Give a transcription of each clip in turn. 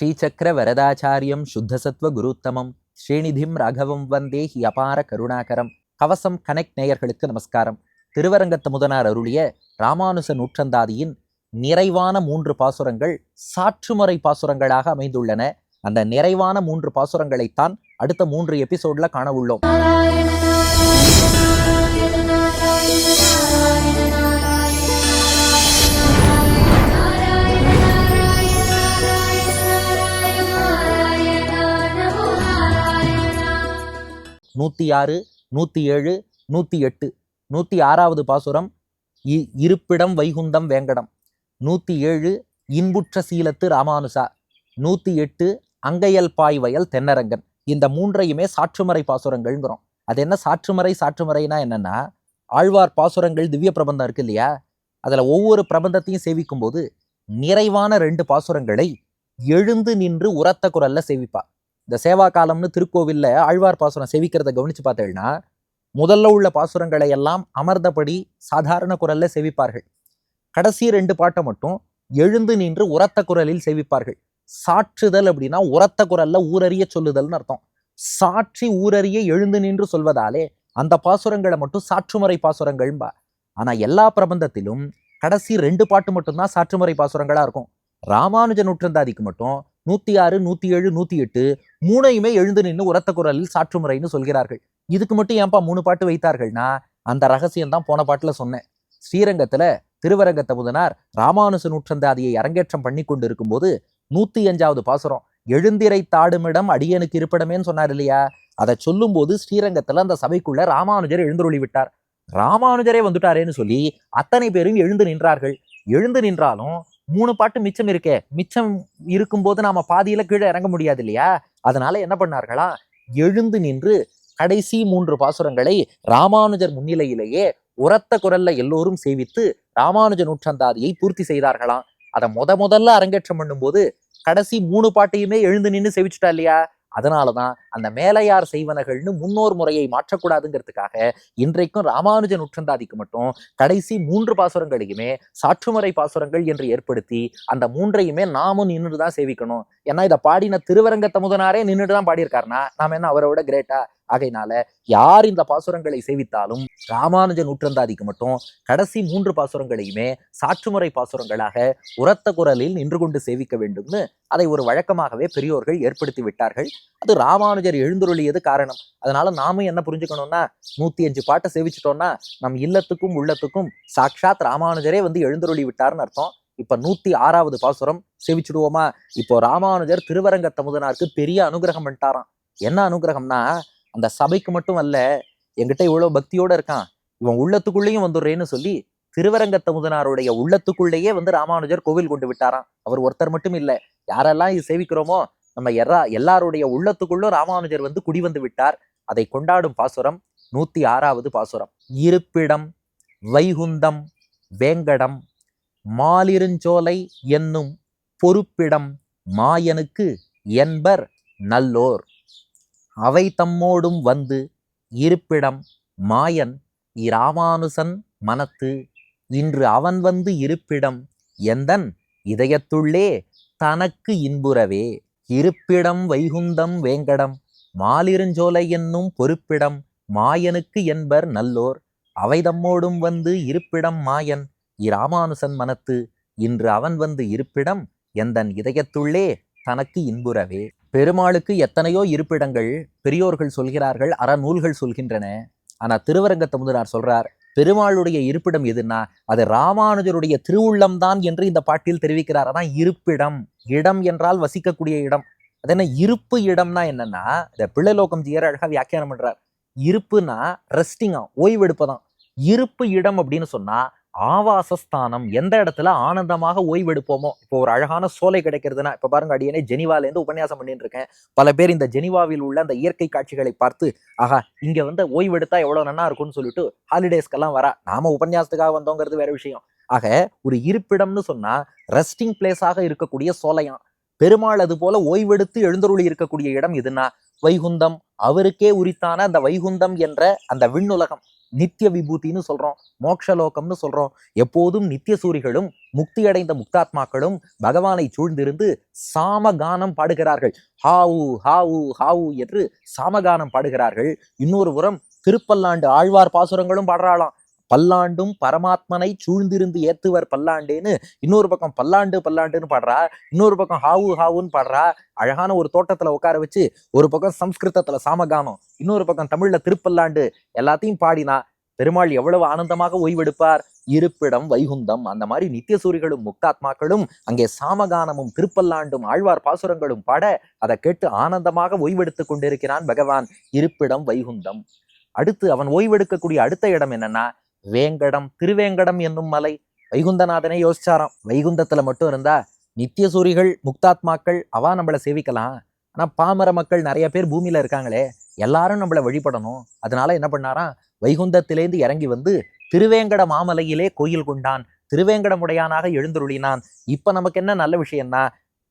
ஸ்ரீசக்கர வரதாச்சாரியம் சுத்தசத்வ குருத்தமம். ஸ்ரீநிதிம் ராகவம் வந்தே he அபார கருணாகரம். கவசம் connect நேயர்களுக்கு நமஸ்காரம். திருவரங்கத்து முதனார் அருளிய ராமானுச நூற்றந்தாதியின் நிறைவான மூன்று பாசுரங்கள் சாற்றுமுறை பாசுரங்களாக அமைந்துள்ளன. அந்த நிறைவான மூன்று பாசுரங்களைத்தான் அடுத்த மூன்று எபிசோட்ல காண உள்ளோம். நூற்றி ஆறு நூற்றி ஏழு நூற்றி எட்டு நூற்றி ஆறாவது பாசுரம் இ- இருப்பிடம் வைகுந்தம் வேங்கடம். நூற்றி ஏழு இன்புற்ற சீலத்து ராமானுசா. நூற்றி எட்டு அங்கையல் பாய் வயல் தென்னரங்கன். இந்த மூன்றையுமே சாற்றுமறை பாசுரங்கள்ங்கிறோம். அது என்ன சாற்றுமறை சாற்றுமறைனா என்னென்னா ஆழ்வார் பாசுரங்கள் திவ்ய பிரபந்தம் இருக்கு இல்லையா? அதில் ஒவ்வொரு பிரபந்தத்தையும் சேவிக்கும் போது நிறைவான ரெண்டு பாசுரங்களை எழுந்து நின்று உரத்த குரல்ல சேவிப்பாள் இந்த சேவா காலம்னு திருக்கோவிலில் ஆழ்வார் பாசுரம் செவிக்கிறத கவனிச்சு பார்த்தேன்னா முதல்ல உள்ள பாசுரங்களை எல்லாம் அமர்ந்தபடி சாதாரண குரலில் செவிப்பார்கள். கடைசி ரெண்டு பாட்டை மட்டும் எழுந்து நின்று உரத்த குரலில் செவிப்பார்கள். சாற்றுதல் அப்படின்னா உரத்த குரல்ல ஊரறிய சொல்லுதல்னு அர்த்தம். சாட்சி ஊரறிய எழுந்து நின்று சொல்வதாலே அந்த பாசுரங்களை மட்டும் சாற்றுமுறை பாசுரங்கள்பா ஆனால் எல்லா பிரபந்தத்திலும் கடைசி ரெண்டு பாட்டு மட்டும்தான் சாற்றுமுறை பாசுரங்களாக இருக்கும். ராமானுஜ நூற்றந்தாதிக்கு மட்டும் நூத்தி ஆறு நூத்தி ஏழு நூத்தி எட்டு மூணையுமே எழுந்து நின்று உரத்த குரலில் சாற்றுமுறைன்னு சொல்கிறார்கள். இதுக்கு மட்டும் ஏன்பா மூணு பாட்டு வைத்தார்கள்னா? அந்த ரகசியம் தான் போன பாட்டுல சொன்னேன். ஸ்ரீரங்கத்துல திருவரங்கத்த புதனார் ராமானுச நூற்றந்தாதியை அரங்கேற்றம் பண்ணி கொண்டு இருக்கும்போது நூத்தி அஞ்சாவது பாசுரம் எழுந்திரை தாடுமிடம் அடியனுக்கு இருப்பிடமேன்னு சொன்னார் இல்லையா? அதை சொல்லும்போது ஸ்ரீரங்கத்துல அந்த சபைக்குள்ள ராமானுஜர் எழுந்தருளி விட்டார். ராமானுஜரே வந்துட்டாரேன்னு சொல்லி அத்தனை பேரும் எழுந்து நின்றார்கள். எழுந்து நின்றாலும் மூணு பாட்டு மிச்சம் இருக்கே. மிச்சம் இருக்கும்போது நாம பாதியில கீழே இறங்க முடியாது இல்லையா? அதனால என்ன பண்ணார்களா? எழுந்து நின்று கடைசி மூன்று பாசுரங்களை ராமானுஜர் முன்னிலையிலேயே உரத்த குரல்ல எல்லோரும் சேவித்து ராமானுஜ நூற்றந்தாதியை பூர்த்தி செய்தார்களாம். அதை முத முதல்ல அரங்கேற்றம் பண்ணும்போது கடைசி மூணு பாட்டையுமே எழுந்து நின்று செவிச்சுட்டா இல்லையா? அதனாலதான் அந்த மேலையார் செய்வனகள்னு முன்னோர் முறையை மாற்றக்கூடாதுங்கிறதுக்காக இன்றைக்கும் ராமானுஜ உற்றந்தாதிக்கு மட்டும் கடைசி மூன்று பாசுரங்களையுமே சாற்றுமுறை பாசுரங்கள் என்று ஏற்படுத்தி அந்த மூன்றையுமே நாமும் நின்றுட்டு தான் சேவிக்கணும். ஏன்னா இதை பாடின திருவரங்க தமுதனாரே நின்றுட்டு தான் பாடியிருக்காருனா நாம் என்ன அவரை விட கிரேட்டா ஆகையினால யார் இந்த பாசுரங்களை சேவித்தாலும் ராமானுஜ நூற்றந்தாதிக்கு மட்டும் கடைசி மூன்று பாசுரங்களையுமே சாற்றுமுறை பாசுரங்களாக உரத்த குரலில் நின்று கொண்டு சேவிக்க வேண்டும்னு அதை ஒரு வழக்கமாகவே பெரியோர்கள் ஏற்படுத்தி விட்டார்கள். அது ராமானுஜர் எழுந்துருளியது காரணம். அதனால நாமும் என்ன புரிஞ்சுக்கணும்னா நூத்தி அஞ்சு பாட்டை சேவிச்சிட்டோம்னா நம் இல்லத்துக்கும் உள்ளத்துக்கும் சாக்ஷாத் ராமானுஜரே வந்து எழுந்துருளி விட்டார்னு அர்த்தம். இப்ப நூத்தி ஆறாவது பாசுரம் சேவிச்சுடுவோமா? இப்போ ராமானுஜர் திருவரங்க தமுதனாருக்கு பெரிய அனுகிரகம் பண்ணிட்டாராம். என்ன அனுகிரகம்னா அந்த சபைக்கு மட்டும் அல்ல எங்கிட்ட இவ்வளவு பக்தியோட இருக்கான் இவன் உள்ளத்துக்குள்ளேயும் வந்துடுறேன்னு சொல்லி திருவரங்க தமுதனாருடைய உள்ளத்துக்குள்ளேயே வந்து ராமானுஜர் கோவில் கொண்டு விட்டாராம். அவர் ஒருத்தர் மட்டும் இல்லை யாரெல்லாம் இது சேவிக்கிறோமோ நம்ம எல்லா எல்லாருடைய உள்ளத்துக்குள்ளும் ராமானுஜர் வந்து குடி வந்து விட்டார். அதை கொண்டாடும் பாசுரம் நூத்தி ஆறாவது பாசுரம். இருப்பிடம் வைகுந்தம் வேங்கடம் மாலிருஞ்சோலை என்னும் பொறுப்பிடம் மாயனுக்கு என்பர் நல்லோர். அவை தம்மோடும் வந்து இருப்பிடம் மாயன் இராமானுசன் மனத்து. இன்று அவன் வந்து இருப்பிடம் எந்தன்? இதயத்துள்ளே தனக்கு இன்புறவே. இருப்பிடம் வைகுந்தம் வேங்கடம் மாலிருஞ்சோலை என்னும் பொறுப்பிடம் மாயனுக்கு என்பர் நல்லோர். அவை தம்மோடும் வந்து இருப்பிடம் மாயன் இராமானுசன் மனத்து. இன்று அவன் வந்து இருப்பிடம் எந்தன்? இதயத்துள்ளே தனக்கு இன்புறவே. பெருமாளுக்கு எத்தனையோ இருப்பிடங்கள் பெரியோர்கள் சொல்கிறார்கள் அறநூல்கள் சொல்கின்றன. ஆனால் திருவரங்க முதனார் சொல்றார் பெருமாளுடைய இருப்பிடம் எதுன்னா அது ராமானுஜருடைய திருவுள்ளம்தான் என்று இந்த பாட்டில் தெரிவிக்கிறார். அதான் இருப்பிடம் இடம் என்றால் வசிக்கக்கூடிய இடம். அது என்ன இருப்பு இடம்னா என்னன்னா இந்த பிள்ளைலோகம் ஜியர் அழகாக வியாக்கியானம் பண்றார். இருப்புனா ரெஸ்டிங்கா ஓய்வெடுப்பதான். இருப்பு இடம் அப்படின்னு சொன்னா ஆவாசஸ்தானம் எந்த இடத்துல ஆனந்தமாக ஓய்வெடுப்போமோ? இப்போ ஒரு அழகான சோலை கிடைக்கிறதுனா இப்போ பாருங்க அடியனே ஜெனிவாலேருந்து உபன்யாசம் பண்ணிட்டு இருக்கேன் பல பேர் இந்த ஜெனிவாவில் உள்ள அந்த இயற்கை காட்சிகளை பார்த்து ஆஹா இங்க வந்து ஓய்வெடுத்தா எவ்வளவு நன்னா இருக்கும்னு சொல்லிட்டு ஹாலிடேஸ்க்கெல்லாம் வரா. நாம உபன்யாசத்துக்காக வந்தோங்கிறது வேற விஷயம். ஆக ஒரு இருப்பிடம்னு சொன்னா ரெஸ்டிங் பிளேஸாக இருக்கக்கூடிய சோலையாம். பெருமாள் அது போல ஓய்வெடுத்து எழுந்தருளி இருக்கக்கூடிய இடம் இதுனா வைகுந்தம். அவருக்கே உரித்தான அந்த வைகுந்தம் என்ற அந்த விண்ணுலகம். நித்திய விபூதின்னு சொல்கிறோம் மோக்ஷலோகம்னு சொல்கிறோம் எப்போதும் நித்திய சூரிகளும் முக்தி அடைந்த முக்தாத்மாக்களும் பகவானை சூழ்ந்திருந்து சாமகானம் பாடுகிறார்கள். ஹாவு ஹாவு ஹாவு என்று சாமகானம் பாடுகிறார்கள். இன்னொரு புறம் திருப்பல்லாண்டு ஆழ்வார் பாசுரங்களும் பாடுறாளாம். பல்லாண்டும் பரமாத்மனை சூழ்ந்திருந்து ஏத்துவர் பல்லாண்டேன்னு இன்னொரு பக்கம் பல்லாண்டு பல்லாண்டுன்னு பாடுறா இன்னொரு பக்கம் ஹாவு ஹாவுன்னு பாடுறா அழகான ஒரு தோட்டத்துல உட்கார வச்சு ஒரு பக்கம் சம்ஸ்கிருதத்துல சாமகானம் இன்னொரு பக்கம் தமிழ்ல திருப்பல்லாண்டு எல்லாத்தையும் பாடினா பெருமாள் எவ்வளவு ஆனந்தமாக ஓய்வெடுப்பார்? இருப்பிடம் வைகுந்தம் அந்த மாதிரி நித்திய சூரிகளும் முக்தாத்மாக்களும் அங்கே சாமகானமும் திருப்பல்லாண்டும் ஆழ்வார் பாசுரங்களும் பாட அதை கேட்டு ஆனந்தமாக ஓய்வெடுத்து கொண்டிருக்கிறான் பகவான். இருப்பிடம் வைகுந்தம். அடுத்து அவன் ஓய்வெடுக்கக்கூடிய அடுத்த இடம் என்னன்னா வேங்கடம் திருவேங்கடம் என்னும் மலை. வைகுந்தநாதனை யோசிச்சாராம். வைகுந்தத்தில் மட்டும் இருந்தா நித்திய சூரிகள் முக்தாத்மாக்கள் அவா நம்மளை சேவிக்கலாம். ஆனால் பாமர மக்கள் நிறைய பேர் பூமியில் இருக்காங்களே எல்லாரும் நம்மளை வழிபடணும். அதனால என்ன பண்ணாராம்? வைகுந்தத்திலேருந்து இறங்கி வந்து திருவேங்கட மாமலையிலே கோயில் கொண்டான். திருவேங்கடமுடையானாக எழுந்தருளினான். இப்போ நமக்கு என்ன நல்ல விஷயம்னா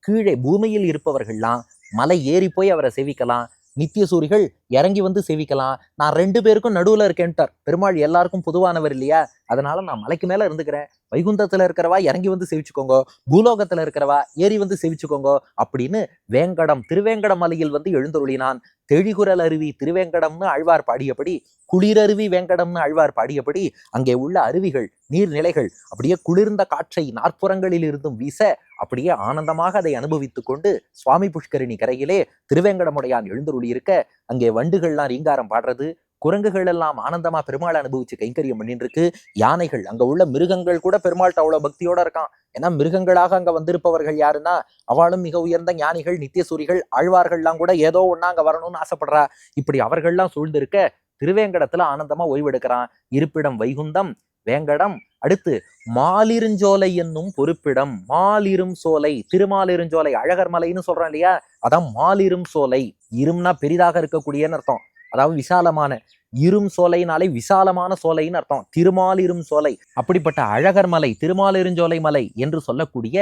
கீழே பூமியில் இருப்பவர்கள்லாம் மலை ஏறி போய் அவரை சேவிக்கலாம். நித்திய சூரிகள் இறங்கி வந்து சேவிக்கலாம். நான் ரெண்டு பேருக்கும் நடுவில் இருக்கேன்ட்டார். பெருமாள் எல்லாருக்கும் பொதுவானவர் இல்லையா? அதனால நான் மலைக்கு மேல இருந்துக்கிறேன். வைகுந்தத்துல இருக்கிறவா இறங்கி வந்து சேவிச்சுக்கோங்க. பூலோகத்துல இருக்கிறவா ஏறி வந்து சேவிச்சுக்கோங்க அப்படின்னு வேங்கடம் திருவேங்கட மலையில் வந்து எழுந்தருளினான். தெழிகுரல் அருவி திருவேங்கடம்னு ஆழ்வார் பாடியபடி குளிரருவி வேங்கடம்னு ஆழ்வார் பாடியபடி அங்கே உள்ள அருவிகள் நீர்நிலைகள் அப்படியே குளிர்ந்த காற்றை நாற்புறங்களில் இருந்தும் வீச அப்படியே ஆனந்தமாக அதை அனுபவித்து கொண்டு சுவாமி புஷ்கரிணி கரையிலே திருவேங்கடமுடையான் எழுந்தருளி இருக்க அங்கே வண்டுகள்லாம் ரீங்காரம் பாடுறது குரங்குகள் எல்லாம் ஆனந்தமா பெருமாளை அனுபவிச்சு கைங்கரியம் பண்ணிட்டு இருக்கு யானைகள் அங்க உள்ள மிருகங்கள் கூட பெருமாள்கிட்ட அவ்வளவு பக்தியோட இருக்கான். ஏன்னா மிருகங்களாக அங்க வந்திருப்பவர்கள் யாருன்னா அவளும் மிக உயர்ந்த ஞானிகள் நித்தியசூரிகள் ஆழ்வார்கள்லாம் கூட ஏதோ ஒன்னா அங்க வரணும்னு ஆசைப்படுறா. இப்படி அவர்கள்லாம் சூழ்ந்திருக்க திருவேங்கடத்துல ஆனந்தமா ஓய்வெடுக்கிறான் இருப்பிடம் வைகுந்தம் வேங்கடம் அடுத்து மாலிருஞ்சோலை என்னும் பொறுப்பிடம். மாலிரும் சோலை திருமாலிருஞ்சோலை அழகர் மலைன்னு சொல்றான் இல்லையா? அதான் மாலிரும் சோலை. இரும்னா பெரிதாக இருக்கக்கூடியன்னு அர்த்தம். அதாவது விசாலமான இரும் சோலைனாலே விசாலமான சோலைன்னு அர்த்தம். திருமாலிரும் சோலை. அப்படிப்பட்ட அழகர் மலை திருமாலிருஞ்சோலை மலை என்று சொல்லக்கூடிய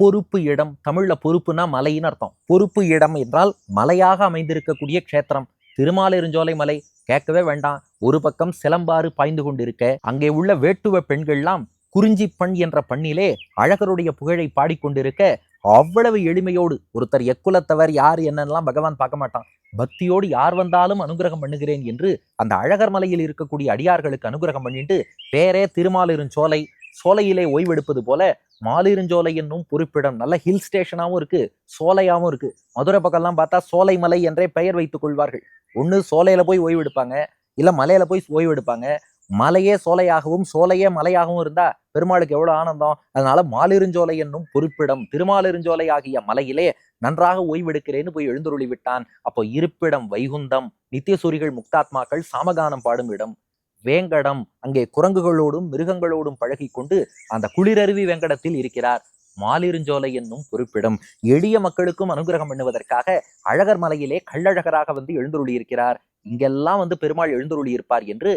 பொறுப்பு இடம். தமிழ்ல பொறுப்புனா மலைன்னு அர்த்தம். பொறுப்பு இடம் என்றால் மலையாக அமைந்திருக்கக்கூடிய க்ஷேத்திரம். திருமாலிருஞ்சோலை மலை கேட்கவே வேண்டாம். ஒரு பக்கம் சிலம்பாறு பாய்ந்து கொண்டிருக்க அங்கே உள்ள வேட்டுவ பெண்கள்லாம் குறிஞ்சி பண் என்ற பண்ணிலே அழகருடைய புகழை பாடிக்கொண்டிருக்க அவ்வளவு எளிமையோடு ஒருத்தர் எக்குலத்தவர் யார் என்னென்னலாம் பகவான் பார்க்க மாட்டான். பக்தியோடு யார் வந்தாலும் அனுகிரகம் பண்ணுகிறேன் என்று அந்த அழகர் மலையில் இருக்கக்கூடிய அடியார்களுக்கு அனுகிரகம் பண்ணிட்டு பேரே திருமாலிருஞ்சோலை சோலையிலே ஓய்வெடுப்பது போல மாலிருஞ்சோலை என்னும் பொறுப்பிடம் நல்ல ஹில் ஸ்டேஷனாகவும் இருக்கு சோலையாகவும் இருக்கு. மதுரை பக்கம்லாம் பார்த்தா சோலை மலை என்றே பெயர் வைத்துக் கொள்வார்கள். ஒன்று சோலையில போய் ஓய்வெடுப்பாங்க இல்லை மலையில போய் ஓய்வெடுப்பாங்க மலையே சோலையாகவும் சோலையே மலையாகவும் இருந்தா பெருமாளுக்கு எவ்வளவு ஆனந்தம்? அதனால மாலிருஞ்சோலை என்னும் பொறுப்பிடம் திருமாலிருஞ்சோலை ஆகிய மலையிலே நன்றாக ஓய்வெடுக்கிறேன்னு போய் எழுந்தருளி விட்டான். அப்போ இருப்பிடம் வைகுந்தம் நித்தியசூரிகள் முக்தாத்மாக்கள் சாமகானம் பாடும் இடம். வேங்கடம் அங்கே குரங்குகளோடும் மிருகங்களோடும் பழகி கொண்டு அந்த குளிரருவி வேங்கடத்தில் இருக்கிறார். மாலிருஞ்சோலை என்னும் பொறுப்பிடம் எளிய மக்களுக்கும் அனுகிரகம் பண்ணுவதற்காக அழகர் மலையிலே கள்ளழகராக வந்து எழுந்துருளி இருக்கிறார் இங்கெல்லாம் வந்து பெருமாள் எழுந்தருளி இருப்பார் என்று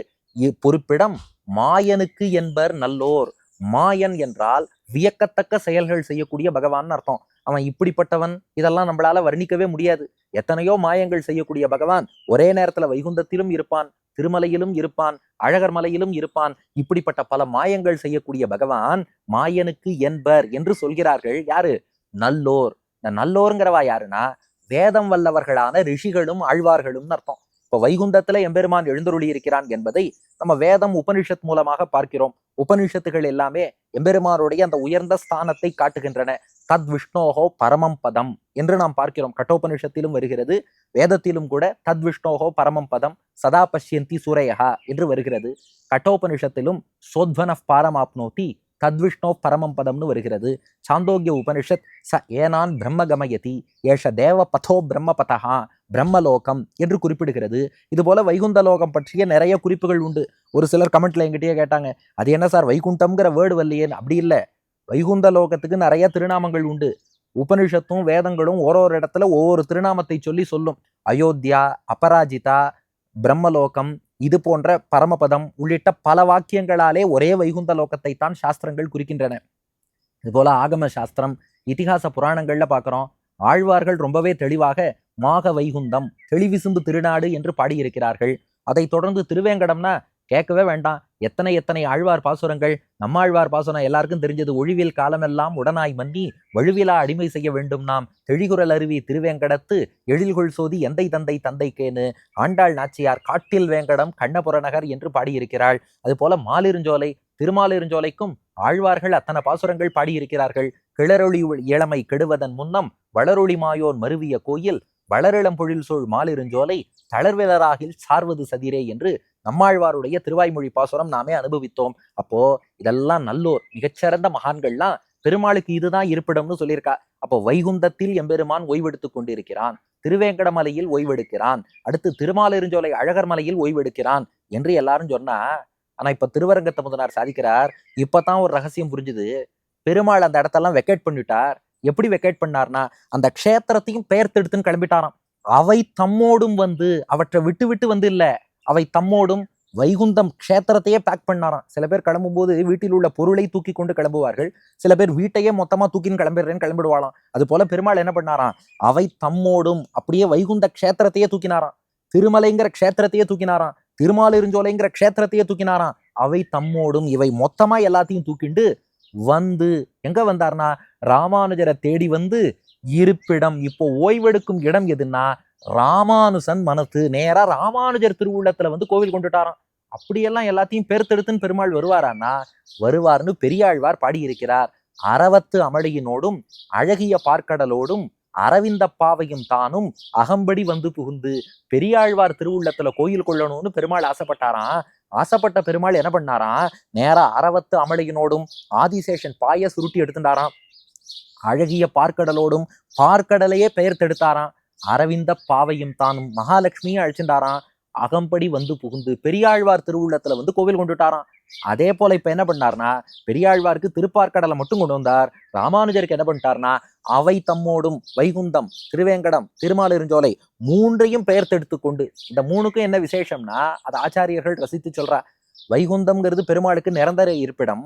பொறுப்பிடம் மாயனுக்கு என்பர் நல்லோர். மாயன் என்றால் வியக்கத்தக்க செயல்கள் செய்யக்கூடிய பகவான் அர்த்தம். அவன் இப்படிப்பட்டவன் இதெல்லாம் நம்மளால வர்ணிக்கவே முடியாது. எத்தனையோ மாயங்கள் செய்யக்கூடிய பகவான் ஒரே நேரத்துல வைகுந்தத்திலும் இருப்பான் திருமலையிலும் இருப்பான் அழகர் மலையிலும் இருப்பான். இப்படிப்பட்ட பல மாயங்கள் செய்யக்கூடிய பகவான் மாயனுக்கு என்பர் என்று சொல்கிறார்கள். யாரு? நல்லோர். இந்த நல்லோருங்கிறவா யாருன்னா வேதம் வல்லவர்களான ரிஷிகளும் ஆழ்வார்களும் அர்த்தம். இப்ப வைகுந்தத்துல எம்பெருமான் எழுந்தருளி இருக்கிறான் என்பதை நம்ம வேதம் உபனிஷத் மூலமாக பார்க்கிறோம். உபனிஷத்துகள் எல்லாமே எம்பெருமானுடைய அந்த உயர்ந்த ஸ்தானத்தை காட்டுகின்றன. தத் விஷ்ணோகோ பரமம் பதம் என்று நாம் பார்க்கிறோம். கட்டோபனிஷத்திலும் வருகிறது. வேதத்திலும் கூட தத் விஷ்ணோகோ பரமம் பதம் சதா பஷ்யந்தி சூரையகா என்று வருகிறது. கட்டோபனிஷத்திலும் சோத்வன பாரமாப்னோதி தத்விஷ்ணோ பரமம் பதம்னு வருகிறது. சாந்தோக்கிய உபனிஷத் ச ஏனான் பிரம்ம கமயதி ஏஷ தேவ பதோ பிரம்ம பதஹா பிரம்மலோகம் என்று குறிப்பிடுகிறது. இதுபோல வைகுந்த லோகம் பற்றிய நிறைய குறிப்புகள் உண்டு. ஒரு சிலர் கமெண்ட்ல எங்கிட்டயே கேட்டாங்க அது என்ன சார் வைகுண்டம்ங்கிற வேர்டு வரலையேன்னு அப்படி இல்லை. வைகுந்த லோகத்துக்கு நிறைய திருநாமங்கள் உண்டு. உபனிஷத்தும் வேதங்களும் ஒரு ஒரு இடத்துல ஒவ்வொரு திருநாமத்தை சொல்லி சொல்லும். அயோத்தியா அபராஜிதா பிரம்மலோகம் இது போன்ற பரமபதம் உள்ளிட்ட பல வாக்கியங்களாலே ஒரே வைகுந்த லோகத்தை தான் சாஸ்திரங்கள் குறிக்கின்றன. இதுபோல ஆகம சாஸ்திரம் இதிகாச புராணங்கள்ல பார்க்குறோம் ஆழ்வார்கள் ரொம்பவே தெளிவாக மாக வைகுந்தம் தெளிவிசும்பு திருநாடு என்று பாடியிருக்கிறார்கள். அதைத் தொடர்ந்து திருவேங்கடம்னா கேட்கவே வேண்டாம். எத்தனை எத்தனை ஆழ்வார் பாசுரங்கள் நம்மாழ்வார் பாசுரம் எல்லாருக்கும் தெரிஞ்சது. ஒழிவில் காலமெல்லாம் உடனாய் மன்னி வழுவிலா அடிமை செய்ய வேண்டும் நாம். தெழிகுரல் அருவி திருவேங்கடத்து எழில்கொள் சோதி எந்தை தந்தை தந்தைக்கேனு. ஆண்டாள் நாச்சியார் காட்டில் வேங்கடம் கண்ணபுரநகர் என்று பாடியிருக்கிறாள். அதுபோல மாலிருஞ்சோலை திருமாலிருஞ்சோலைக்கும் ஆழ்வார்கள் அத்தனை பாசுரங்கள் பாடியிருக்கிறார்கள். கிளரொளி இளமை கெடுவதன் முன்னம் வளரொளி மாயோன் மருவிய கோயில் வளரிளம் பொழில் சூழ் மாலிருஞ்சோலை தளர்விலராகில் சார்வது சதிரே என்று நம்மாழ்வாருடைய திருவாய்மொழி பாசுரம் நாமே அனுபவித்தோம். அப்போ இதெல்லாம் நல்லோர் மிகச்சிறந்த மகான்கள்லாம் பெருமாளுக்கு இதுதான் இருப்பிடம்னு சொல்லியிருக்கா. அப்போ வைகுந்தத்தில் எம்பெருமான் ஓய்வெடுத்து கொண்டிருக்கிறான். திருவேங்கடமலையில் ஓய்வெடுக்கிறான். அடுத்து திருமாலிருஞ்சோலை அழகர் மலையில் ஓய்வெடுக்கிறான் என்று எல்லாரும் சொன்னா ஆனா இப்ப திருவரங்கத்த முதனார் சாதிக்கிறார். இப்பதான் ஒரு ரகசியம் புரிஞ்சுது. பெருமாள் அந்த இடத்தெல்லாம் வெக்கேட் பண்ணிட்டார். எப்படி வெக்கேட் பண்ணார்னா அந்த க்ஷேத்திரத்தையும் பெயர்த்தெடுத்துன்னு கிளம்பிட்டாராம். அவை தம்மோடும் வந்து அவற்றை விட்டு விட்டு வந்து இல்லை அவை தம்மோடும் வைகுந்தம் க்ஷேத்திரத்தையே பேக் பண்ணாராம். சில பேர் கிளம்பும்போது வீட்டில் உள்ள பொருளை தூக்கி கொண்டு கிளம்புவார்கள். சில பேர் வீட்டையே மொத்தமாக தூக்கின்னு கிளம்பிடுறேன்னு கிளம்பிடுவாளாம். அது போல பெருமாள் என்ன பண்ணாராம்? அவை தம்மோடும் அப்படியே வைகுந்த க்ஷேத்திரத்தையே தூக்கினாராம். திருமலைங்கிற க்ஷேத்திரத்தையே தூக்கினாராம். திருமாலிருஞ்சோலைங்கிற க்ஷேத்திரத்தையே தூக்கினாராம். அவை தம்மோடும் இவை மொத்தமா எல்லாத்தையும் தூக்கிண்டு வந்து எங்க வந்தார்னா ராமானுஜரை தேடி வந்து இருப்பிடம் இப்போ ஓய்வெடுக்கும் இடம் எதுன்னா ராமானுசன் மனசு. நேரா ராமானுஜர் திருவுள்ளத்துல வந்து கோவில் கொண்டுட்டாராம். அப்படியெல்லாம் எல்லாத்தையும் பெருத்தெடுத்துன்னு பெருமாள் வருவாரான்னா வருவார்னு பெரியாழ்வார் பாடியிருக்கிறார். அறவத்து அமளியினோடும் அழகிய பார்க்கடலோடும் அரவிந்த பாவையும் தானும் அகம்படி வந்து புகுந்து பெரியாழ்வார் திருவுள்ளத்துல கோயில் கொள்ளணும்னு பெருமாள் ஆசைப்பட்டாராம். ஆசைப்பட்ட பெருமாள் என்ன பண்ணாராம்? நேரா அறவத்து அமளியினோடும் ஆதிசேஷன் பாய சுருட்டி எடுத்துட்டாராம் அழகிய பார்க்கடலோடும் பார்க்கடலையே பெயர்த்தெடுத்தாராம் அரவிந்த பாவையும் தானும் மகாலட்சுமியும் அழைச்சிட்டாராம் அகம்படி வந்து புகுந்து பெரியாழ்வார் திருவுள்ளத்துல வந்து கோவில் கொண்டுட்டாராம். அதே போல இப்ப என்ன பண்ணார்னா பெரியாழ்வாருக்கு திருப்பார்க்கடலை மட்டும் கொண்டு வந்தார். ராமானுஜருக்கு என்ன பண்ணிட்டார்னா அவை தம்மோடும் வைகுந்தம் திருவேங்கடம் திருமாலிருஞ்சோலை மூன்றையும் பெயர்த்தெடுத்து கொண்டு இந்த மூணுக்கும் என்ன விசேஷம்னா அது ஆச்சாரியர்கள் ரசித்து சொல்றா வைகுந்தம்ங்கிறது பெருமாளுக்கு நிரந்தர இருப்பிடம்.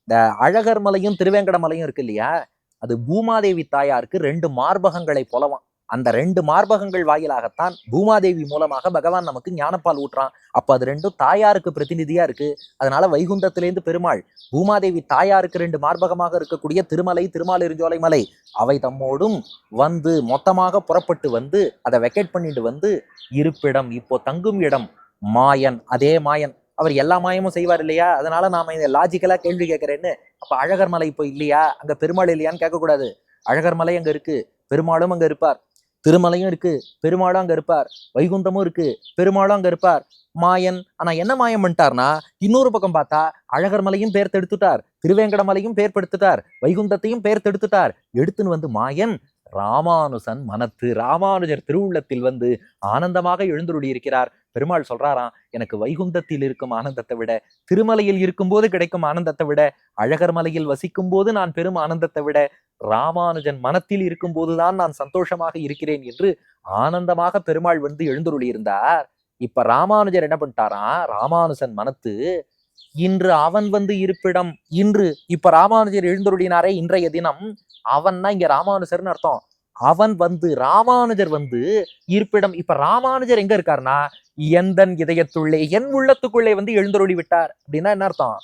இந்த அழகர் மலையும் திருவேங்கட மலையும் இருக்கு இல்லையா? அது பூமாதேவி தாயாருக்கு ரெண்டு மார்பகங்களை போலவாம். அந்த ரெண்டு மார்பகங்கள் வாயிலாகத்தான் பூமாதேவி மூலமாக பகவான் நமக்கு ஞானப்பால் ஊட்டுறான். அப்போ அது ரெண்டும் தாயாருக்கு பிரதிநிதியாக இருக்கு. அதனால வைகுந்தத்திலேருந்து பெருமாள் பூமாதேவி தாயாருக்கு ரெண்டு மார்பகமாக இருக்கக்கூடிய திருமலை திருமாலிருஞ்சோலை மலை அவை தம்மோடும் வந்து மொத்தமாக புறப்பட்டு வந்து அதை வெக்கேட் பண்ணிட்டு வந்து இருப்பிடம் இப்போ தங்கும் இடம் மாயன் அதே மாயன். அவர் எல்லா மாயமும் செய்வார் இல்லையா? அதனால நாம இதை லாஜிக்கலா கேள்வி கேட்குறேன்னு. அப்ப அழகர் மலை இப்போ இல்லையா? அங்க பெருமாள் இல்லையான்னு கேட்கக்கூடாது. அழகர் மலை அங்க இருக்கு. பெருமாளும் அங்க இருப்பார். திருமலையும் இருக்கு பெருமாளும் அங்கே இருப்பார். வைகுந்தமும் இருக்கு பெருமாளும் அங்கே இருப்பார். மாயன் ஆனால் என்ன மாயம் பண்ணிட்டார்னா இன்னொரு பக்கம் பார்த்தா அழகர் மலையும் பேர் தடுத்துட்டார் திருவேங்கட மலையும் பேர் படுத்துட்டார் வைகுந்தத்தையும் பேர் தடுத்துட்டார். எடுத்துன்னு வந்து மாயன் ராமானுசன் மனத்து ராமானுஜர் திருவுள்ளத்தில் வந்து ஆனந்தமாக எழுந்துருளி இருக்கிறார் பெருமாள் சொல்றாராம் எனக்கு வைகுந்தத்தில் இருக்கும் ஆனந்தத்தை விட திருமலையில் இருக்கும்போது கிடைக்கும் ஆனந்தத்தை விட அழகர் மலையில் வசிக்கும் போது நான் பெரும் ஆனந்தத்தை விட ராமானுஜன் மனத்தில் இருக்கும் போதுதான் நான் சந்தோஷமாக இருக்கிறேன் என்று ஆனந்தமாக பெருமாள் வந்து எழுந்துருளி இருந்தார் இப்ப ராமானுஜர் என்ன பண்ணிட்டாராம் ராமானுஜன் மனத்து இன்று அவன் வந்து இருப்பிடம் இன்று இப்ப ராமானுஜர் எழுந்துருளினாரே இன்றைய தினம் அவன்னா இங்க ராமானுஜர்னு அர்த்தம். அவன் வந்து ராமானுஜர் வந்து இருப்பிடம் இப்ப ராமானுஜர் எங்க இருக்காருன்னா எந்தன் இதயத்துள்ளே என் உள்ளத்துக்குள்ளே வந்து எழுந்தருளி விட்டார். அப்படின்னா என்ன அர்த்தம்?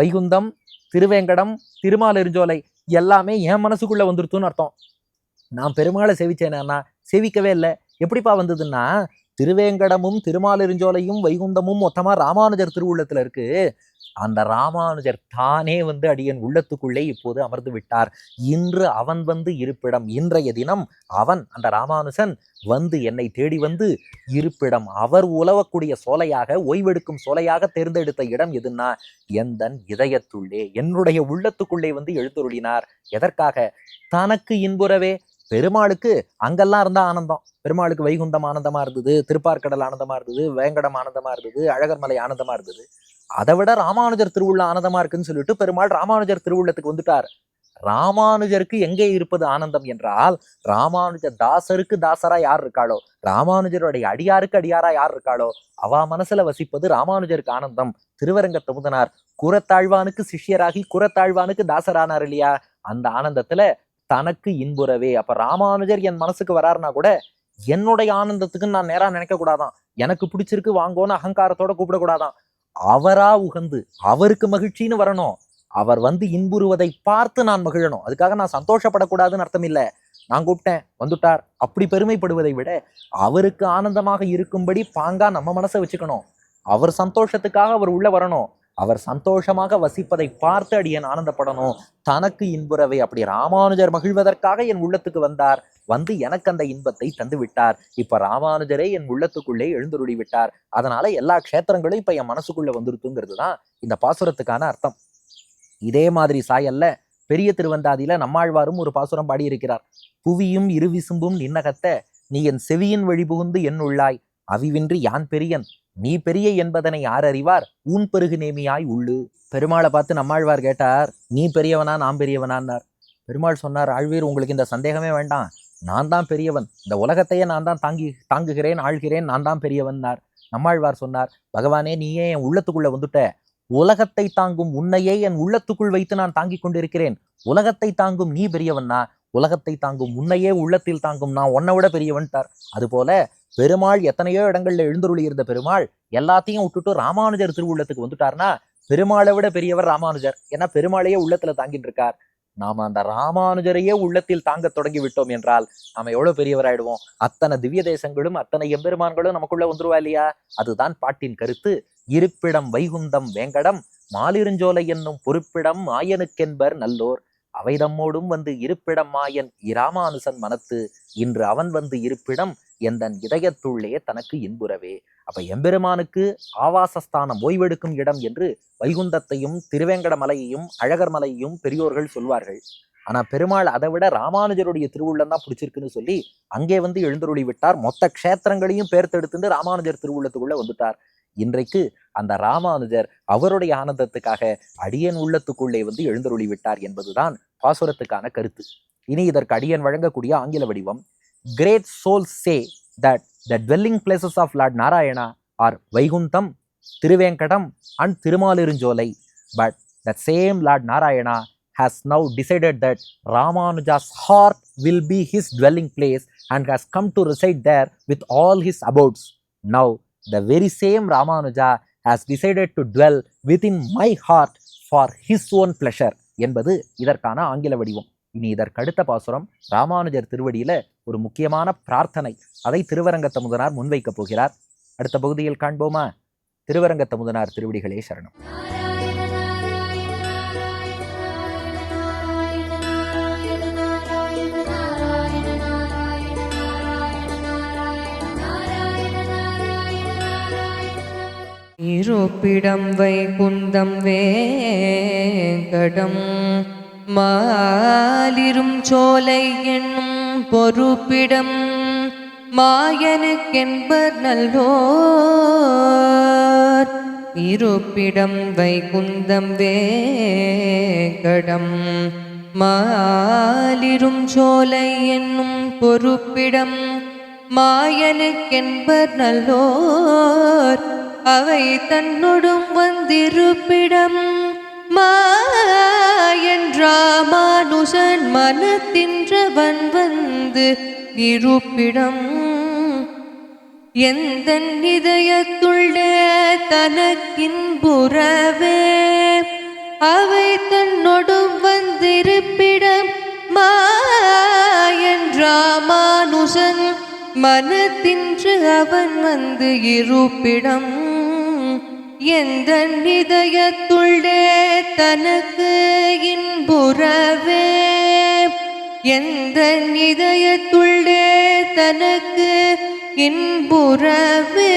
வைகுந்தம் திருவேங்கடம் திருமாலெருஞ்சோலை எல்லாமே என் மனசுக்குள்ள வந்துருத்துன்னு அர்த்தம். நான் பெருமாளை செவிச்சேனா செவிக்கவே இல்லை. எப்படிப்பா வந்ததுன்னா திருவேங்கடமும் திருமாலிருஞ்சோலையும் வைகுந்தமும் மொத்தமா ராமானுஜர் திருவுள்ளத்துல இருக்கு. அந்த ராமானுஜர் தானே வந்து அடியன் உள்ளத்துக்குள்ளே இப்போது அமர்ந்து விட்டார். இன்று அவன் வந்து இருப்பிடம். இன்றைய தினம் அவன் அந்த ராமானுஜன் வந்து என்னை தேடி வந்து இருப்பிடம். அவர் உலவக்கூடிய சோலையாக ஓய்வெடுக்கும் சோலையாக தேர்ந்தெடுத்த இடம் எதுன்னா எந்தன் இதயத்துள்ளே என்னுடைய உள்ளத்துக்குள்ளே வந்து எழுந்துருளினார். எதற்காக? தனக்கு இன்புறவே பெருமாளுக்கு அங்கெல்லாம் இருந்தா ஆனந்தம். பெருமாளுக்கு வைகுந்தம் ஆனந்தமா இருந்தது திருப்பார்க்கடல் ஆனந்தமா இருந்தது வேங்கடம் ஆனந்தமா இருந்தது அழகர்மலை ஆனந்தமாக ஆனந்தமா இருந்தது. அதை விட ராமானுஜர் திருவுள்ள ஆனந்தமா இருக்குன்னு சொல்லிட்டு பெருமாள் ராமானுஜர் திருவுள்ளத்துக்கு வந்துட்டார். ராமானுஜருக்கு எங்கே இருப்பது ஆனந்தம் என்றால் ராமானுஜ தாசருக்கு தாசரா யார் இருக்காளோ ராமானுஜருடைய அடியாருக்கு அடியாரா யார் இருக்காளோ அவா மனசுல வசிப்பது ராமானுஜருக்கு ஆனந்தம். திருவரங்க தமுதனார் குரத்தாழ்வானுக்கு சிஷ்யராகி குரத்தாழ்வானுக்கு தாசரானார் இல்லையா? அந்த ஆனந்தத்துல தனக்கு இன்புறவே. அப்ப ராமானுஜர் என் மனசுக்கு வராருனா கூட என்னுடைய ஆனந்தத்துக்கு நான் நேரா நினைக்க கூடாதான் எனக்கு பிடிச்சிருக்கு வாங்கோன்னு அகங்காரத்தோட கூப்பிடக்கூடாதான். அவரா உகந்து அவருக்கு மகிழ்ச்சின்னு வரணும். அவர் வந்து இன்புறுவதை பார்த்து நான் மகிழணும். அதுக்காக நான் சந்தோஷப்படக்கூடாதுன்னு அர்த்தம் இல்லை நான் கூப்பிட்டேன் வந்துட்டார். அப்படி பெருமைப்படுவதை விட அவருக்கு ஆனந்தமாக இருக்கும்படி பாங்கா நம்ம மனசை வச்சுக்கணும். அவர் சந்தோஷத்துக்காக அவர் உள்ள வரணும். அவர் சந்தோஷமாக வசிப்பதை பார்த்து அடியன் ஆனந்தப்படணும். தனக்கு இன்புறவை அப்படி ராமானுஜர் மகிழ்வதற்காக என் உள்ளத்துக்கு வந்தார். வந்து எனக்கு அந்த இன்பத்தை தந்து விட்டார். இப்ப ராமானுஜரே என் உள்ளத்துக்குள்ளே எழுந்துருடி விட்டார். அதனால எல்லா க்ஷேத்திரங்களும் இப்ப என் மனசுக்குள்ள வந்துருத்துங்கிறது தான் இந்த பாசுரத்துக்கான அர்த்தம். இதே மாதிரி சாயல்ல பெரிய திருவந்தாதியில நம்மாழ்வாரும் ஒரு பாசுரம் பாடியிருக்கிறார். புவியும் இருவிசும்பும் நின்னகத்த நீ என் செவியின் வழி புகுந்து என் உள்ளாய். அவிவின்றி யான் பெரியன்? நீ பெரிய என்பதனை யார் அறிவார்? ஊன் பெருகு நேமியாய் உள்ளு. பெருமாளை பார்த்து நம்மாழ்வார் கேட்டார் நீ பெரியவனா நான் பெரியவனான்னார். பெருமாள் சொன்னார் ஆழ்வீர் உங்களுக்கு இந்த சந்தேகமே வேண்டாம். நான் தான் பெரியவன். இந்த உலகத்தையே நான் தான் தாங்கி தாங்குகிறேன் ஆள்கிறேன் நான் தான் பெரியவன்னார். நம்மாழ்வார் சொன்னார் பகவானே நீயே என் உள்ளத்துக்குள்ள வந்துட்ட. உலகத்தை தாங்கும் உன்னையே என் உள்ளத்துக்குள் வைத்து நான் தாங்கிக் கொண்டிருக்கிறேன். உலகத்தை தாங்கும் நீ பெரியவன்னா உலகத்தை தாங்கும் உன்னையே உள்ளத்தில் தாங்கும் நான் உன்னை விட பெரியவன்ட்டார். அதுபோல பெருமாள் எத்தனையோ இடங்கள்ல எழுந்தருளி இருந்த பெருமாள் எல்லாத்தையும் விட்டுட்டு ராமானுஜர் திருவுள்ளத்துக்கு வந்துட்டார்னா பெருமாளை விட பெரியவர் ராமானுஜர். ஏன்னா பெருமாளையே உள்ளத்துல தாங்கிட்டு இருக்கார். நாம அந்த ராமானுஜரையே உள்ளத்தில் தாங்க தொடங்கி விட்டோம் என்றால் நாம எவ்வளவு பெரியவராயிடுவோம்? அத்தனை திவ்ய தேசங்களும் அத்தனை எம்பெருமான்களும் நமக்குள்ள வந்துருவா இல்லையா? அதுதான் பாட்டின் கருத்து. இருப்பிடம் வைகுந்தம் வேங்கடம் மாலிருஞ்சோலை என்னும் பொறுப்பிடம் மாயனுக்கென்பர் நல்லோர். அவை தம்மோடும் வந்து இருப்பிடம் மாயன் இராமானுசன் மனத்து இன்று அவன் வந்து இருப்பிடம் எந்தன் இதயத்துள்ளே தனக்கு இன்புறவே. அப்ப எம்பெருமானுக்கு ஆவாசஸ்தானம் ஓய்வெடுக்கும் இடம் என்று வைகுந்தத்தையும் திருவேங்கட மலையையும் அழகர் மலையையும் பெரியோர்கள் சொல்வார்கள். ஆனா பெருமாள் அதை விட ராமானுஜருடைய திருவுள்ளம் தான் பிடிச்சிருக்குன்னு சொல்லி அங்கே வந்து எழுந்தருளி விட்டார். மொத்த க்ஷேத்திரங்களையும் பேர்த்தெடுத்துட்டு ராமானுஜர் திருவுள்ளத்துக்குள்ள வந்துட்டார். இன்றைக்கு அந்த ராமானுஜர் அவருடைய ஆனந்தத்துக்காக அடியன் உள்ளத்துக்குள்ளே வந்து எழுந்தருளி விட்டார் என்பதுதான் பாசுரத்துக்கான கருத்து. இனி இதற்கு அடியன் வழங்கக்கூடிய ஆங்கில வடிவம் Great soul say that the dwelling places of Lord Narayana are Vaikuntham Tiruvenkatam and Thirumalirunjolai but the same Lord Narayana has now decided that Ramanuja's heart will be his dwelling place and has come to reside there with all his abodes. Now, the very same Ramanuja has decided to dwell within my heart for his own pleasure என்பது இதற்கான ஆங்கில வடிவம் இனி இதற்கடுத்த பாசுரம் ராமானுஜர் திருவடியில ஒரு முக்கியமான பிரார்த்தனை. அதை திருவரங்கத்த முதனார் முன்வைக்கப் போகிறார். அடுத்த பகுதியில் காண்போமா? திருவரங்கத்த முதனார் திருவடிகளே சரணம். இருப்பிடம் வைகுந்தம் வேங்கடம் மாலிரும் சோலை என்னும் பொறுப்பிடம் மாயனுக்கென்பர் நல்லோர். இருப்பிடம் வைகுந்தம் வேகடம் மாலிரும் சோலை என்னும் பொறுப்பிடம் மாயனுக்கென்பர் நல்லோர். அவை தன்னொடும் வந்திருப்பிடம் மாயன்றாமானுஷன் மனத்தின்றவன் வந்து இருப்பிடம். எந்த இதயத்துள்ளே தனக்கின்புறவே அவை தன்னொடும் வந்திருப்பிடம். மாயன்றாமானுஷன் மனத்தின்று அவன் வந்து இருப்பிடம். எந்த இதயத்துள்ளே தனக்கு இன்புறவே? எந்த இதயத்துள்ளே தனக்கு இன்புறவே?